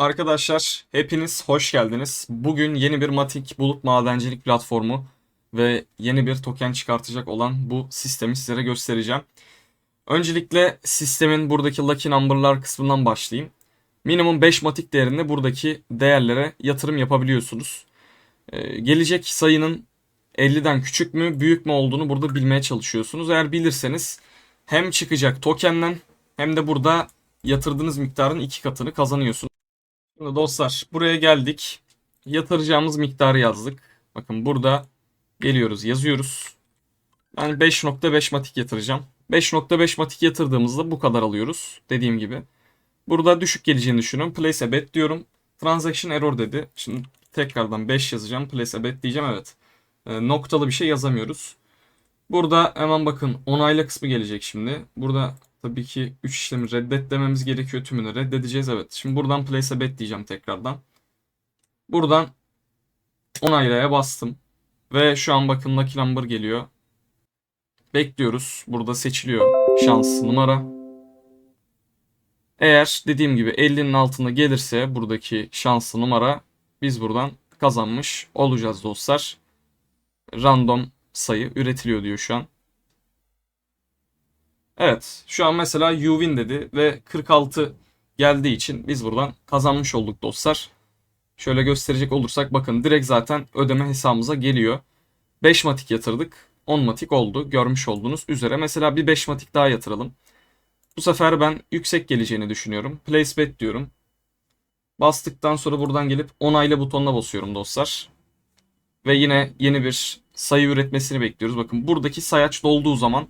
Arkadaşlar hepiniz hoş geldiniz. Bugün yeni bir Matic bulut madencilik platformu ve yeni bir token çıkartacak olan bu sistemi sizlere göstereceğim. Öncelikle sistemin buradaki lucky number'lar kısmından başlayayım. Minimum 5 matik değerinde buradaki değerlere yatırım yapabiliyorsunuz. Ee, gelecek sayının 50'den küçük mü büyük mü olduğunu burada bilmeye çalışıyorsunuz. Eğer bilirseniz hem çıkacak tokenden hem de burada yatırdığınız miktarın iki katını kazanıyorsunuz. Şimdi dostlar buraya geldik. Yatıracağımız miktarı yazdık. Bakın burada geliyoruz yazıyoruz. Ben 5.5 matik yatıracağım. 5.5 matik yatırdığımızda bu kadar alıyoruz. Dediğim gibi. Burada düşük geleceğini düşünüyorum. Place a bet diyorum. Transaction error dedi. Şimdi tekrardan 5 yazacağım. Place a bet diyeceğim. Evet. E, noktalı bir şey yazamıyoruz. Burada hemen bakın onayla kısmı gelecek şimdi. Burada tabii ki 3 işlemi reddet dememiz gerekiyor. Tümünü reddedeceğiz. Evet. Şimdi buradan place a bet diyeceğim tekrardan. Buradan onaylaya bastım. Ve şu an bakın lucky number geliyor. Bekliyoruz. Burada seçiliyor şans numara. Eğer dediğim gibi 50'nin altında gelirse buradaki şanslı numara biz buradan kazanmış olacağız dostlar. Random sayı üretiliyor diyor şu an. Evet şu an mesela you win dedi ve 46 geldiği için biz buradan kazanmış olduk dostlar. Şöyle gösterecek olursak bakın direkt zaten ödeme hesabımıza geliyor. 5 matik yatırdık. 10 matik oldu. Görmüş olduğunuz üzere. Mesela bir 5 matik daha yatıralım. Bu sefer ben yüksek geleceğini düşünüyorum. Place bet diyorum. Bastıktan sonra buradan gelip onayla butonuna basıyorum dostlar. Ve yine yeni bir sayı üretmesini bekliyoruz. Bakın buradaki sayaç dolduğu zaman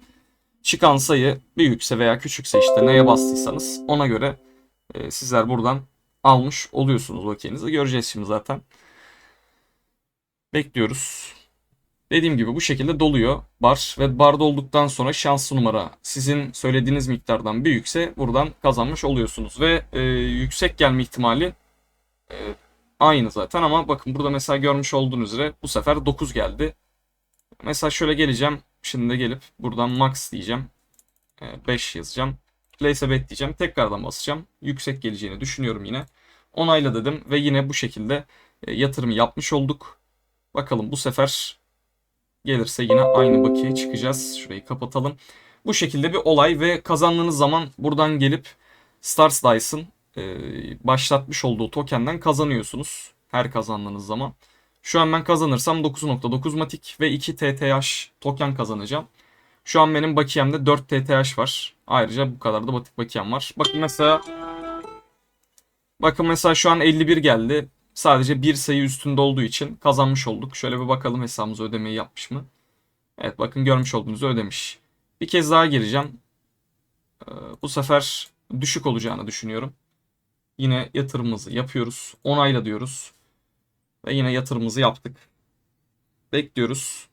çıkan sayı büyükse veya küçükse işte neye bastıysanız ona göre e, sizler buradan almış oluyorsunuz bakiyenizi. Göreceğiz şimdi zaten. Bekliyoruz. Dediğim gibi bu şekilde doluyor bar ve bar dolduktan sonra şanslı numara sizin söylediğiniz miktardan büyükse buradan kazanmış oluyorsunuz ve e, yüksek gelme ihtimali e, aynı zaten ama bakın burada mesela görmüş olduğunuz üzere bu sefer 9 geldi. Mesela şöyle geleceğim şimdi gelip buradan max diyeceğim e, 5 yazacağım place a bet diyeceğim tekrardan basacağım yüksek geleceğini düşünüyorum yine onayla dedim ve yine bu şekilde e, yatırımı yapmış olduk. Bakalım bu sefer Gelirse yine aynı bakiye çıkacağız. Şurayı kapatalım. Bu şekilde bir olay ve kazandığınız zaman buradan gelip Stars Dice'ın e, başlatmış olduğu tokenden kazanıyorsunuz. Her kazandığınız zaman. Şu an ben kazanırsam 9.9 matik ve 2 TTH token kazanacağım. Şu an benim bakiyemde 4 TTH var. Ayrıca bu kadar da batik bakiyem var. Bakın mesela Bakın mesela şu an 51 geldi. Sadece bir sayı üstünde olduğu için kazanmış olduk. Şöyle bir bakalım hesabımıza ödemeyi yapmış mı? Evet bakın görmüş olduğunuzu ödemiş. Bir kez daha gireceğim. Ee, bu sefer düşük olacağını düşünüyorum. Yine yatırımımızı yapıyoruz. Onayla diyoruz. Ve yine yatırımımızı yaptık. Bekliyoruz.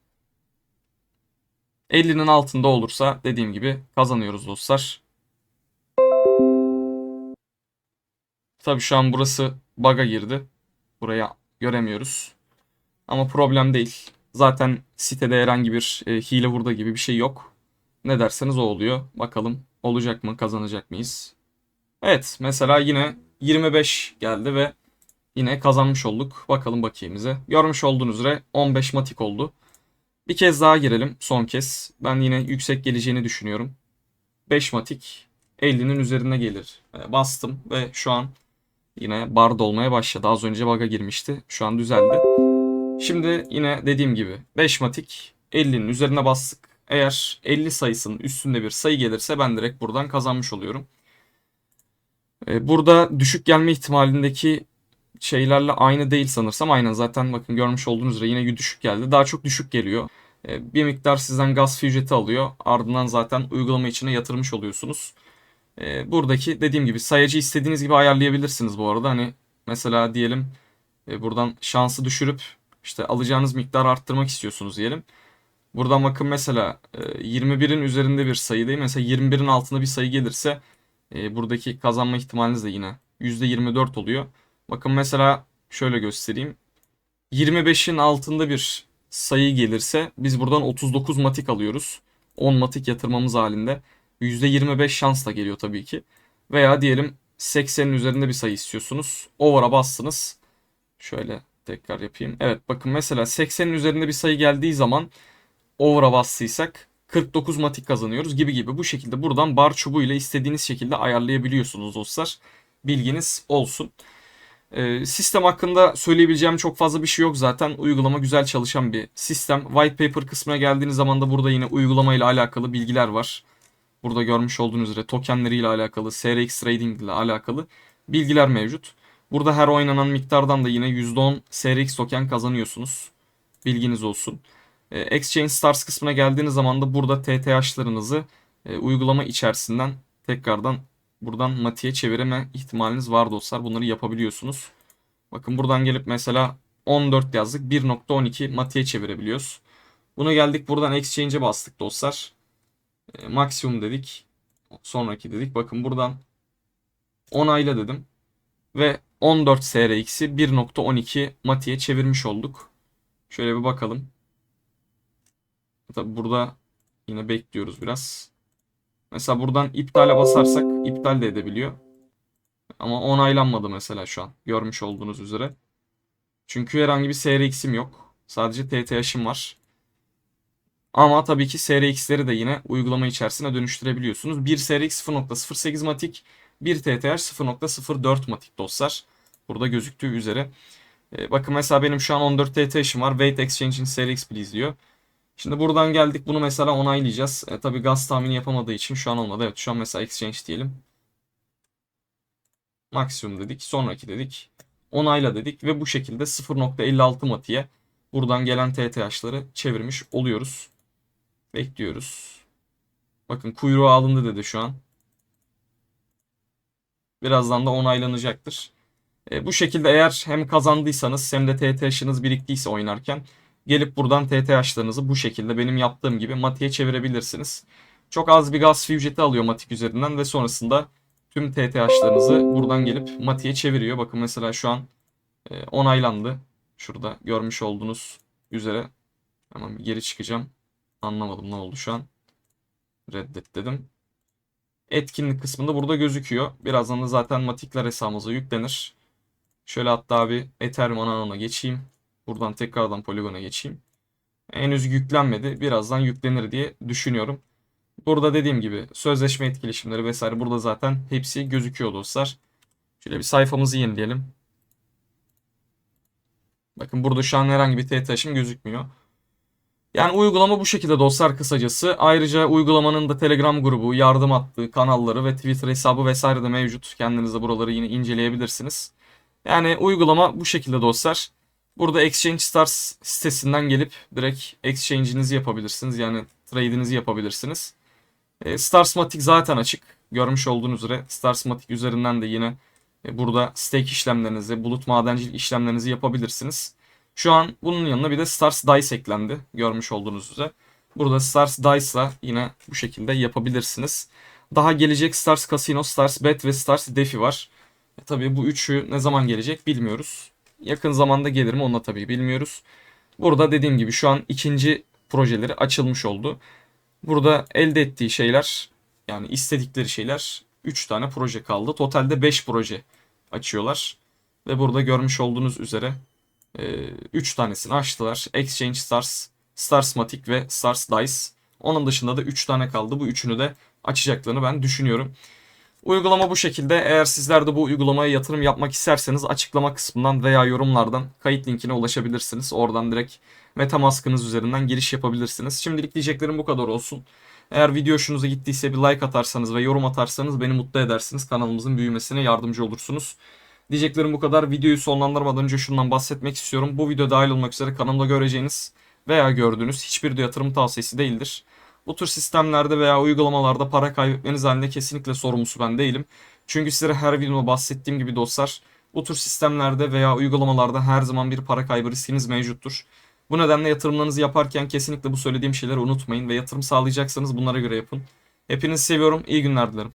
50'nin altında olursa dediğim gibi kazanıyoruz dostlar. Tabii şu an burası bug'a girdi. Buraya göremiyoruz. Ama problem değil. Zaten sitede herhangi bir e, hile hurda gibi bir şey yok. Ne derseniz o oluyor. Bakalım olacak mı kazanacak mıyız? Evet mesela yine 25 geldi ve yine kazanmış olduk. Bakalım bakiyemize. Görmüş olduğunuz üzere 15 matik oldu. Bir kez daha girelim son kez. Ben yine yüksek geleceğini düşünüyorum. 5 matik 50'nin üzerine gelir. E, bastım ve şu an Yine bar dolmaya başladı. Az önce bug'a girmişti. Şu an düzeldi. Şimdi yine dediğim gibi 5 matik 50'nin üzerine bastık. Eğer 50 sayısının üstünde bir sayı gelirse ben direkt buradan kazanmış oluyorum. Ee, burada düşük gelme ihtimalindeki şeylerle aynı değil sanırsam. Aynen zaten bakın görmüş olduğunuz üzere yine düşük geldi. Daha çok düşük geliyor. Ee, bir miktar sizden gaz ücreti alıyor. Ardından zaten uygulama içine yatırmış oluyorsunuz. E, buradaki dediğim gibi sayacı istediğiniz gibi ayarlayabilirsiniz bu arada. Hani mesela diyelim e, buradan şansı düşürüp işte alacağınız miktarı arttırmak istiyorsunuz diyelim. Buradan bakın mesela e, 21'in üzerinde bir sayı değil. Mesela 21'in altında bir sayı gelirse e, buradaki kazanma ihtimaliniz de yine %24 oluyor. Bakın mesela şöyle göstereyim. 25'in altında bir sayı gelirse biz buradan 39 matik alıyoruz. 10 matik yatırmamız halinde. %25 şansla geliyor tabii ki. Veya diyelim 80'in üzerinde bir sayı istiyorsunuz. Over'a bastınız. Şöyle tekrar yapayım. Evet bakın mesela 80'in üzerinde bir sayı geldiği zaman over'a bastıysak 49 matik kazanıyoruz gibi gibi. Bu şekilde buradan bar çubuğuyla istediğiniz şekilde ayarlayabiliyorsunuz dostlar. Bilginiz olsun. Ee, sistem hakkında söyleyebileceğim çok fazla bir şey yok zaten. Uygulama güzel çalışan bir sistem. White paper kısmına geldiğiniz zaman da burada yine uygulama ile alakalı bilgiler var. Burada görmüş olduğunuz üzere tokenleriyle alakalı, SRX trading ile alakalı bilgiler mevcut. Burada her oynanan miktardan da yine %10 SRX token kazanıyorsunuz. Bilginiz olsun. Ee, Exchange Stars kısmına geldiğiniz zaman da burada TTH'larınızı e, uygulama içerisinden tekrardan buradan matiye çevirme ihtimaliniz var dostlar. Bunları yapabiliyorsunuz. Bakın buradan gelip mesela 14 yazdık. 1.12 matiye çevirebiliyoruz. Buna geldik buradan exchange'e bastık dostlar. E, maksimum dedik. Sonraki dedik. Bakın buradan onayla dedim. Ve 14 SRX'i 1.12 matiye çevirmiş olduk. Şöyle bir bakalım. Tabi burada yine bekliyoruz biraz. Mesela buradan iptale basarsak iptal de edebiliyor. Ama onaylanmadı mesela şu an. Görmüş olduğunuz üzere. Çünkü herhangi bir SRX'im yok. Sadece TTH'im var. Ama tabii ki SRX'leri de yine uygulama içerisine dönüştürebiliyorsunuz. Bir SRX 0.08 matik, bir TTH 0.04 matik dostlar. Burada gözüktüğü üzere. Ee, bakın mesela benim şu an 14 TTH'im var. Wait Exchange'in SRX please diyor. Şimdi buradan geldik bunu mesela onaylayacağız. E, tabii gaz tahmini yapamadığı için şu an olmadı. Evet şu an mesela exchange diyelim. Maksimum dedik. Sonraki dedik. Onayla dedik ve bu şekilde 0.56 matiye buradan gelen TTH'ları çevirmiş oluyoruz. Bekliyoruz. Bakın kuyruğu alındı dedi şu an. Birazdan da onaylanacaktır. E, bu şekilde eğer hem kazandıysanız hem de TTH'ınız biriktiyse oynarken gelip buradan TTH'larınızı bu şekilde benim yaptığım gibi matiğe çevirebilirsiniz. Çok az bir gaz fee ücreti alıyor matik üzerinden ve sonrasında tüm TTH'larınızı buradan gelip matiğe çeviriyor. Bakın mesela şu an e, onaylandı. Şurada görmüş olduğunuz üzere. Hemen bir geri çıkacağım. Anlamadım ne oldu şu an. Reddet dedim. Etkinlik kısmında burada gözüküyor. Birazdan da zaten matikler hesabımıza yüklenir. Şöyle hatta bir Ethereum Anon'a geçeyim. Buradan tekrardan Polygon'a geçeyim. Henüz yüklenmedi. Birazdan yüklenir diye düşünüyorum. Burada dediğim gibi sözleşme etkileşimleri vesaire burada zaten hepsi gözüküyor dostlar. Şöyle bir sayfamızı yenileyelim. Bakın burada şu an herhangi bir TTH'im gözükmüyor. Yani uygulama bu şekilde dostlar kısacası. Ayrıca uygulamanın da Telegram grubu, yardım attığı kanalları ve Twitter hesabı vesaire de mevcut. Kendiniz de buraları yine inceleyebilirsiniz. Yani uygulama bu şekilde dostlar. Burada Exchange Stars sitesinden gelip direkt exchange'inizi yapabilirsiniz. Yani trade'inizi yapabilirsiniz. E, Starsmatic zaten açık. Görmüş olduğunuz üzere Starsmatic üzerinden de yine e, burada stake işlemlerinizi, bulut madencilik işlemlerinizi yapabilirsiniz. Şu an bunun yanına bir de Stars Dice eklendi. Görmüş olduğunuz üzere. Burada Stars Dice'la yine bu şekilde yapabilirsiniz. Daha gelecek Stars Casino, Stars Bet ve Stars Defi var. E, tabii bu üçü ne zaman gelecek bilmiyoruz. Yakın zamanda gelir mi onu da tabii bilmiyoruz. Burada dediğim gibi şu an ikinci projeleri açılmış oldu. Burada elde ettiği şeyler yani istedikleri şeyler 3 tane proje kaldı. Totalde 5 proje açıyorlar. Ve burada görmüş olduğunuz üzere 3 tanesini açtılar. Exchange Stars, Starsmatic ve Stars Dice. Onun dışında da 3 tane kaldı. Bu üçünü de açacaklarını ben düşünüyorum. Uygulama bu şekilde. Eğer sizler de bu uygulamaya yatırım yapmak isterseniz açıklama kısmından veya yorumlardan kayıt linkine ulaşabilirsiniz. Oradan direkt Metamask'ınız üzerinden giriş yapabilirsiniz. Şimdilik diyeceklerim bu kadar olsun. Eğer video hoşunuza gittiyse bir like atarsanız ve yorum atarsanız beni mutlu edersiniz. Kanalımızın büyümesine yardımcı olursunuz. Diyeceklerim bu kadar. Videoyu sonlandırmadan önce şundan bahsetmek istiyorum. Bu video dahil olmak üzere kanalımda göreceğiniz veya gördüğünüz hiçbir de yatırım tavsiyesi değildir. Bu tür sistemlerde veya uygulamalarda para kaybetmeniz halinde kesinlikle sorumlusu ben değilim. Çünkü sizlere her videomda bahsettiğim gibi dostlar bu tür sistemlerde veya uygulamalarda her zaman bir para kaybı riskiniz mevcuttur. Bu nedenle yatırımlarınızı yaparken kesinlikle bu söylediğim şeyleri unutmayın ve yatırım sağlayacaksanız bunlara göre yapın. Hepinizi seviyorum. İyi günler dilerim.